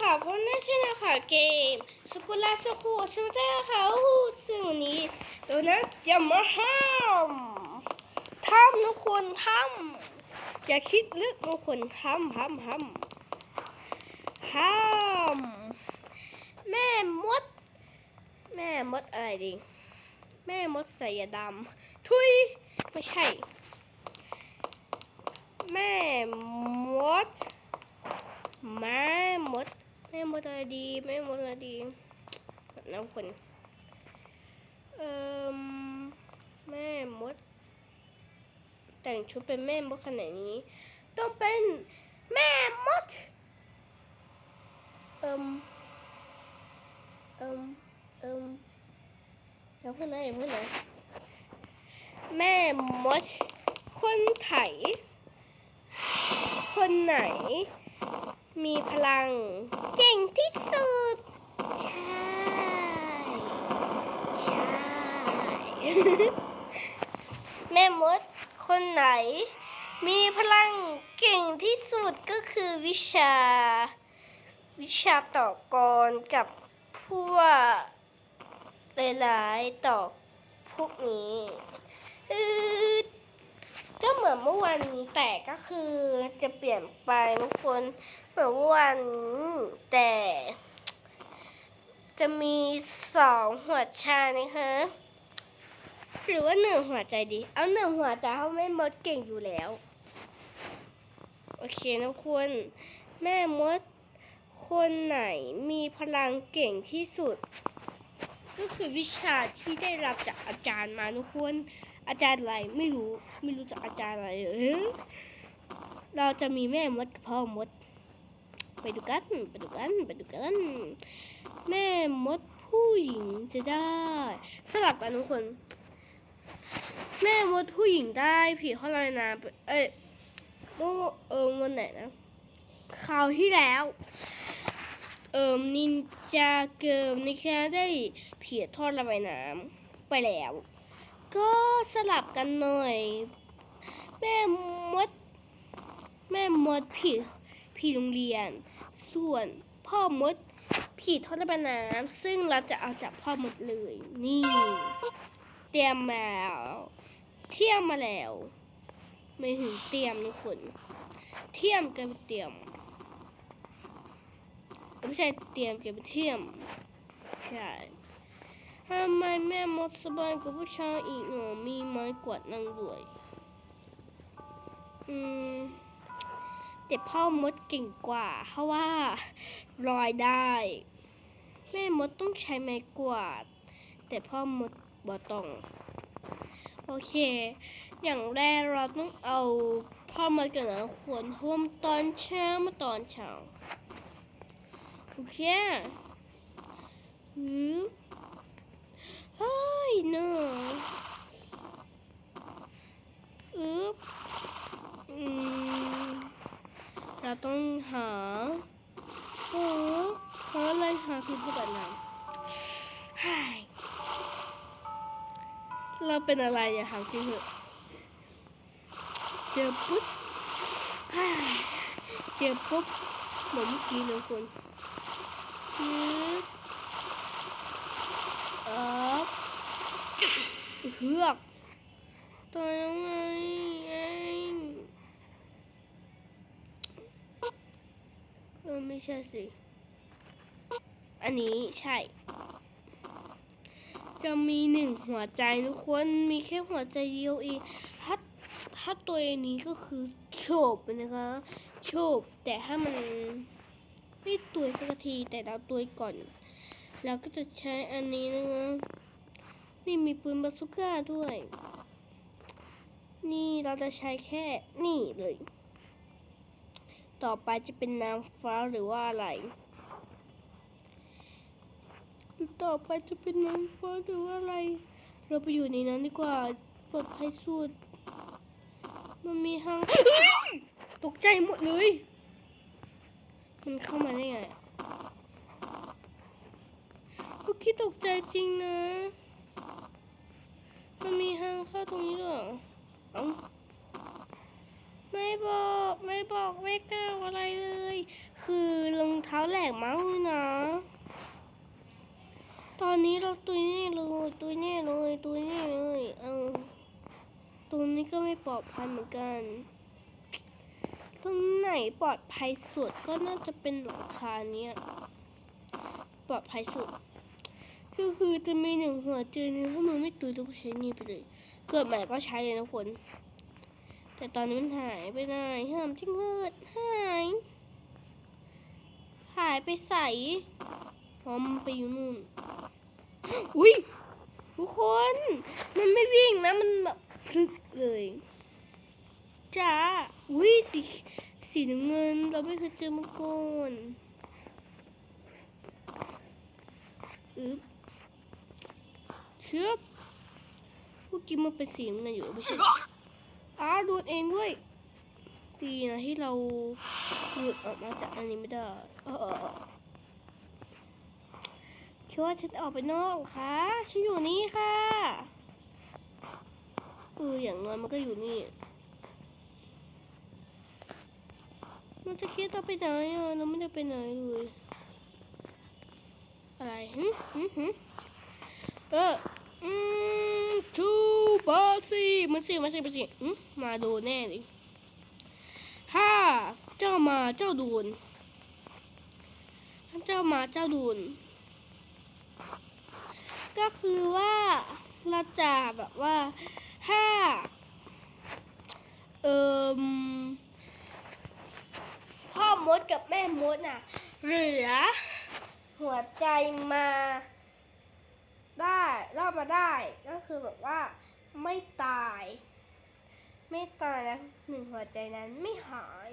ค่ะเพราะนั่นใช่นะคะเกมสกุลาสคูสมุทรค่ะโอ้โหซึ่งนี้ตัวนั้นจะมาห้ามทำทุกคนทำอย่าคิดลึกทุกคนทำทำทำทำแม่มด แม่มดอะไรดี แม่มดสายดำทุยไม่ใช่ แม่มดแม่มด แม่มดอะไรดีแม่มดอะไรดีน้ำคนเอ่อแม่มด แต่งชุดเป็นแม่มดขนาดนี้ ต้องเป็นแม่มดเอิมเอิมเอิมอย่าเพิ่งนะอย่าเพิ่งนแม่มด คนไถ คนไหน มีพลังเก่งที่สุด ใช่ ใช่ แม่มดคนไหน มีพลังเก่งที่สุดก็คือวิชา วิชาต่อกรกับพวกหลายๆต่อพวกนี้อืด ก็เหมือนเมื่อวานนี้แต่ก็คือจะเปลี่ยนไปทุกคนเหมือนเมื่อวานนี้แต่ จะมีสองหัวใจนะคะหรือว่าหนึ่งหัวใจดี เอาหนึ่งหัวใจเขาไม่มดเก่งอยู่แล้ว โอเคนะคุณแม่มดคนไหนมีพลังเก่งที่สุด ก็คือวิชาที่ได้รับจากอาจารย์มาทุกคน อาจารย์อะไรไม่รู้ไม่รู้จักอาจารย์อะไรเออเราจะมีแม่มดกับพ่อมด ไปดูกันไปดูกันไปดูกัน แม่มดผู้หญิงจะได้ สลับกันทุกคน แม่มดผู้หญิงได้ผีเขาลอยน้ำเอ้ยเมื่อเออวันไหนนะคราวที่แล้ว เอิมนินจาเกิมนะคะได้เผียทอดระบายน้ำไปแล้ว ก็สลับกันหน่อย แม่มด แม่มดผีผีโรงเรียน ส่วนพ่อมดผีทอดระบน้ำซึ่งเราจะเอาจากพ่อมดเลย นี่ เตรียมมาแล้วเทียมมาแล้ว ไม่ถึงเตรียมทุกคนเทียมกันเตรียมไม่ใช่เตรียมก็บเทียมใช่ ทำไมแม่มดสบายกว่าผู้ชายอีกหนอมีไม้กวาดนั่งด้วย อืมแต่พ่อมดเก่งกว่า เพราะว่าลอยได้ แม่มดต้องใช้ไม้กวาด แต่พ่อมดบ่ต้อง โอเค อย่างแรกเราต้องเอาพ่อมดกับนางขวนห่มตอนเช้ามาตอนเช้าโอเคฮึบ ฮ้ยเนอะอึบอืมเราต้องหาหาหาอะไรหาพิมพ์แบบนั้นเราเป็นอะไรอย่าถาจริงเถอะเจอปุ๊บเจอปุ๊บเหมือนเมื่อกี้เลยคุณฮึบอัพ เฮือกตัวยังไงเองเออไม่ใช่สิ อันนี้ใช่ จะมีหนึ่งหัวใจทุกคนมีแค่หัวใจเดียวเองถ้าถ้าตัวนี้ก็คือโฉบนะคะโฉบแต่ถ้ามันไม่ตุยสักทีแต่เราตุยก่อน เราก็จะใช้อันนี้นะคะ นี่มีปืนบาซูก้าด้วย นี่เราจะใช้แค่นี่เลย ต่อไปจะเป็นนางฟ้าหรือว่าอะไร ต่อไปจะเป็นนางฟ้าหรือว่าอะไร เราไปอยู่ในนั้นดีกว่าปลอดภัยสุด มันมีห้างตกใจหมดเลย มันเข้ามาได้ไงอะเมื่ตกใจจริงนะ มันมีทางเข้าตรงนี้ด้วยเหรอเอ้าไม่บอกไม่บอกไม่กล่าอะไรเลย คือรองเท้าแหลกมั้งเลยนะ ตอนนี้เราตุยแน่เลยตุยแน่เลยตุยแน่เลยเอาตรงนี้ก็ไม่ปลอดภัยเหมือนกัน ตรงไหนปลอดภัยสุดก็น่าจะเป็นหลังคาเนี้ยปลอดภัยสุด ก็คือจะมีหนึ่งหัวเจอหนึ่งถ้ามันไม่ตุยเราก็ใช้นี่ไปเลย เกิดใหม่ก็ใช้เลยนะคน แต่ตอนนี้มันหายไปไหนห้ามจิ้งเกิดหาย หายไปใส่พร้อมนไปอยู่นู่น อุ้ยทุกคน มันไม่วิ่งนะ มันแบบพลึกเลยจ้าอุ้ยสีสีน้ำเงิน เราไม่เคยเจอมาก่อนอึ๊บ ชือบเมื่อกี้มันเป็นสีน้ำเงินอยู่ไม่ใช่อ้าโดนเองด้วยดีนะที่เราหลุดออกมาจากอันนี้ไม่ได้เออคิดว่าฉันออกไปนอกเหรอคะฉันอยู่นี่ค่ะเอออย่างน้อยมันก็อยู่นี่มันจะคิดเราไปไหนอะเราไม่ได้ไปไหนเลยอะไรหึหึหึเออ อืมชูบาสิมาสิมาสิมาสิอืมมาโดนแน่เลยฮ่าเจ้ามาเจ้าโดนเจ้ามาเจ้าโดนก็คือว่าเราจะแบบว่าถ้าเอ่มพ่อมดกับแม่มดน่ะ เหลือ หัวใจมา ได้รอดมาได้ก็คือแบบว่าไม่ตาย ไม่ตายแล้วหนึ่งหัวใจนั้นไม่หาย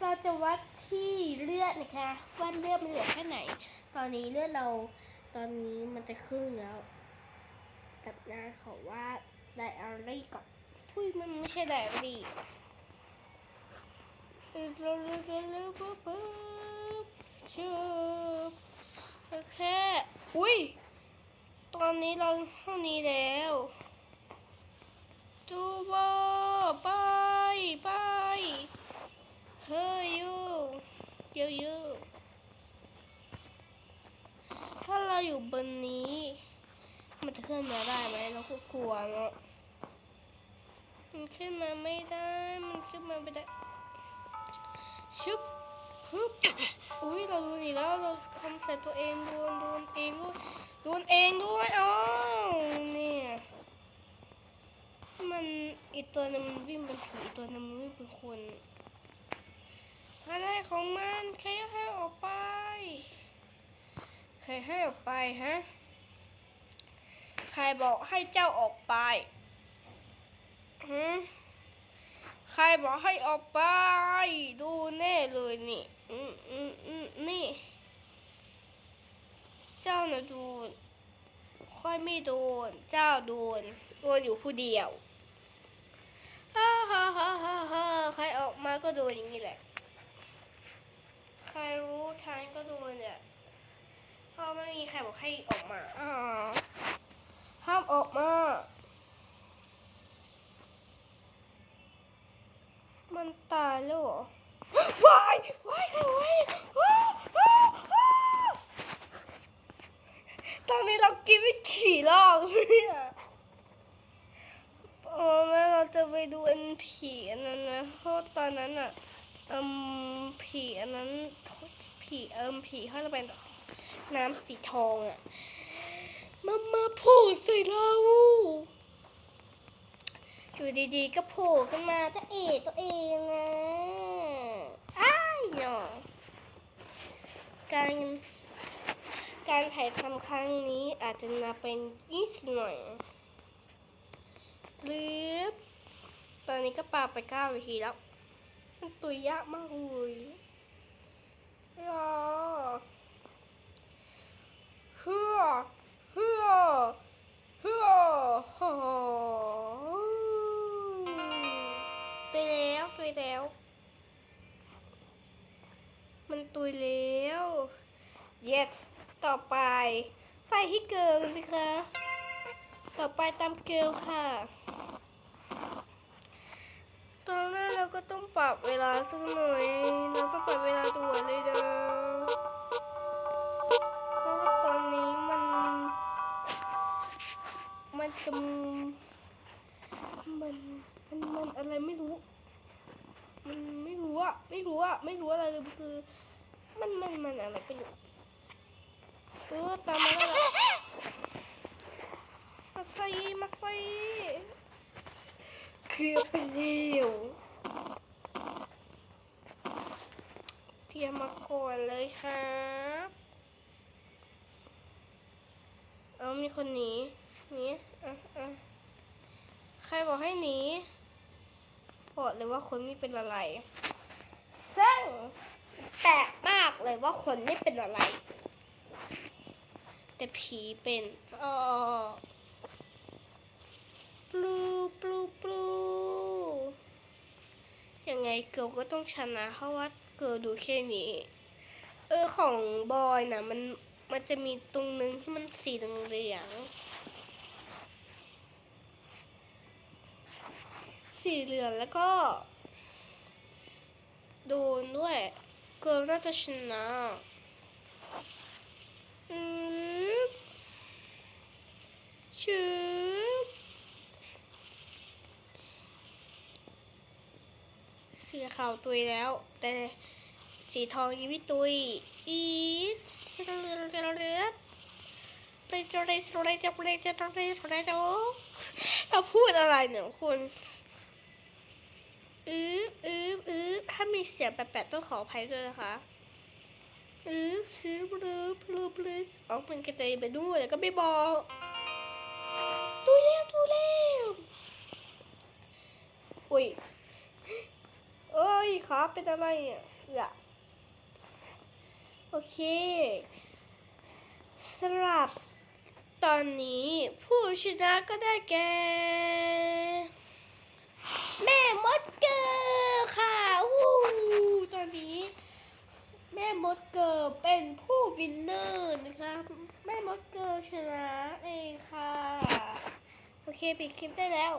เราจะวัดที่เลือดนะคะว่าเลือดมันเหลือแค่ไหน ตอนนี้เลือดเราตอนนี้มันจะครึ่งแล้วกับนาขาว่าไดอารี่ก่อนทุยมันไม่ใช่ไดอารี่เราเลือกกันแล้วปุ๊บปุ๊บชืบโอเค อุ้ย ตอนนี้เราเท่านี้แล้วจูบไปไปเฮ้ยยูเยอะยูถ้าเราอยู่บนนี้ มันจะขึ้นมาได้ไหมเราก็กลัวเนาะมันขึ้นมาไม่ได้ มันขึ้นมาไม่ได้ ชึบฮึบ อุ้ยเราโดนอีกแล้ว เราทำใส่ตัวเองโดนโดนเองด้วย โดนเองด้วยอ๋อเนี่ยมันอีกตัวนึงมันวิ่งเป็นผีอีกตัวนึงมันวิ่งเป็นคนอะไรของมันใครให้ออกไปใครให้ออกไปฮะใครบอกให้เจ้าออกไปฮึใครบอกให้ออกไป ดูแน่เลยนี่ อืมอืมอืมนี่ เจ้าน่ะโดน ค่อยไม่โดน เจ้าโดน โดนอยู่ผู้เดียวฮ่าฮ่าฮ่าฮ่าฮ่าใครออกมาก็โดนอย่างนี้แหละ ใครรู้ทันก็โดนเนี่ยพราะไม่มีใครบอกให้ออกมาอ่าห้ามออกมา มันตายแล้วเหรอวายวายใครวายว้าวว้าวว้าวตอนนี้ เรากินไปขี่รอบเนี่ยโอ้แม่เราจะไปดูอันผีอันนั้นนะเพราะตอนนั้นอะเอิมผีอันนั้นผีเอิมผีเขาจะเป็นน้ำสีทองอะมันมาโผล่ใส่เราอยู่ดีๆก็โผล่ขึ้นมาจะเอตัวเองนะอ้ายเนาะการ การถ่ายทำครั้งนี้อาจจะนับเป็นนิดหน่อย หรือ ตอนนี้ก็ปาไปเก้านาทีแล้ว มันตุยยากมากเลยรอเฮือ ที่เกสสิคะ ต่อไปตามเกลค่ะ ตอนแรกเราก็ต้องปรับเวลาสักหน่อยเราต้อปรับเวลาตัวเลยเด้อเพราะว่าตอนนี้มัน มันจะมันมันมันอะไรไม่รู้ มันไม่รู้อะไม่รู้อะไม่รู้อะไรเลยคือ มันมันมันอะไรกันอยู่รู้ามมาแล้ว เกือบไปเร็วเตรียมมาก่อนเลยครับเอามีคนหนีหนีอะอะใครบอกให้หนีบอกเลยว่าคนไม่เป็นอะไรซึ่งแปลกมากเลยว่าคนไม่เป็นอะไร แต่ผีเป็นอ๋อปลูปลูปลู ยังไงเกิร์ลก็ต้องชนะ เพราะว่าเกิร์ลดูแค่นี้ เออของบอยนะมันมันจะมีตรงนึงที่มันสีเหลืองสีเหลืองแล้วก็โดนด้วย เกิร์ลน่าจะชนะอืมชืบ สีขาวตุยแล้ว แต่สีทองยังไม่ตุยอีดเลือดเลือดเลือดไปจะไรจะไรจะไรจะไรจะไรจะเราพูดอะไรเนี่ยคุณอืออืออือถ้ามีเสียงแปลกๆต้องขออภัยด้วยนะคะอือซื้อปลือปลือปลือออกเป็นกระเตยไปด้วยแล้วก็ไม่บอกตูเร็วตูเร็วอุ้ย เอ้ยขาเป็นอะไรอะอย่าโอเคสำหรับตอนนี้ผู้ชนะก็ได้แก่ แม่มดเกอร์ค่ะอู้ตอนนี้ แม่มดเกอร์เป็นผู้วินเนอร์นะคะแม่มดเกอร์ชนะเองค่ะ โอเค ปิดคลิปได้แล้ว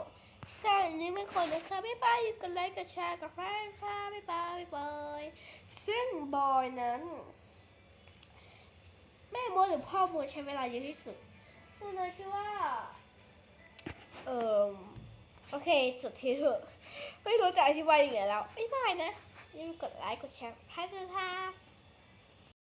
สวัสดีทุกคนนะคะบ๊ายบายอยู่กันไลค์กับแชร์กับแฟนค่ะบ๊ายบายบ๊ายบายซึ่งบอยนั้น แม่มดหรือพ่อมดใช้เวลาเยอะที่สุดดูนะคิดว่า เออโอเคจดทีเถอะ ไม่รู้จะอธิบายยังไงแล้วไม่ได้นะอย่าลืมกดไลค์กดแชร์ให้ด้วยค่ะ